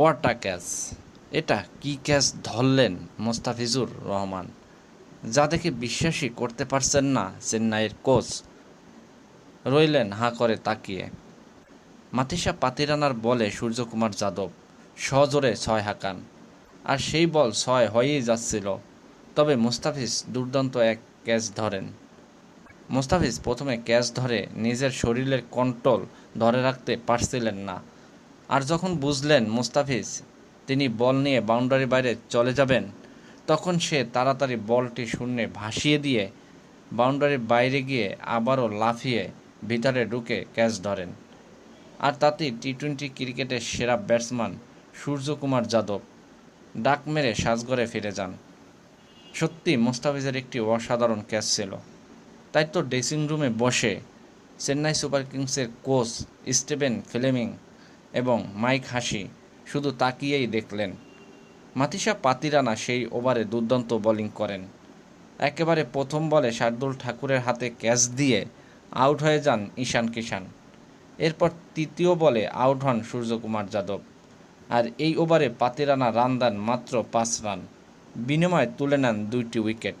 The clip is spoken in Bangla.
What a catch. এটা কি ক্যাচ ধরলেন মোস্তাফিজুর রহমান? যা দেখে বিশ্বাসই করতে পারছেন না চেন্নাইয়ের কোচ। রইলেন হাঁ করে তাকিয়ে। মাতিসা পাতিরানার বলে সূর্যকুমার যাদব, সজোরে ছয় হাঁকান। আর সেই বল ছয় হয়েই যাচ্ছিল। তবে মুস্তাফিজ দুর্দান্ত এক ক্যাচ ধরেন। মুস্তাফিজ প্রথমে ক্যাচ ধরে নিজের শরীরের কন্ট্রোল ধরে রাখতে পারছিলেন না। আর যখন বুঝলেন মুস্তাফিজ, তিনি বল নিয়ে বাউন্ডারি বাইরে চলে যাবেন, তখন সে তাড়াতাড়ি বলটি শূন্যে ভাসিয়ে দিয়ে বাউন্ডারির বাইরে গিয়ে আবারও লাফিয়ে ভিতরে ঢুকে ক্যাচ ধরেন। আর তাতেই টি টোয়েন্টি ক্রিকেটের সেরা ব্যাটসম্যান সূর্যকুমার যাদব ডাক মেরে সাজঘরে ফিরে যান। সত্যি মোস্তাফিজের একটি অসাধারণ ক্যাচ ছিল। তাই তো ড্রেসিং রুমে বসে চেন্নাই সুপার কিংসের কোচ স্টিভেন ফ্লেমিং এবং মাইক হাসি শুধু তাকিয়েই দেখলেন। মাতিসা পাতিরানা সেই ওভারে দুর্দান্ত বোলিং করেন। একেবারে প্রথম বলে শার্দুল ঠাকুরের হাতে ক্যাচ দিয়ে আউট হয়ে যান ঈশান কিষান। এরপর তৃতীয় বলে আউট হন সূর্যকুমার যাদব। আর এই ওভারে পাতিরানা রান দেন মাত্র পাঁচ রান। বিনিময়ে তুলে নেন দুইটি উইকেট।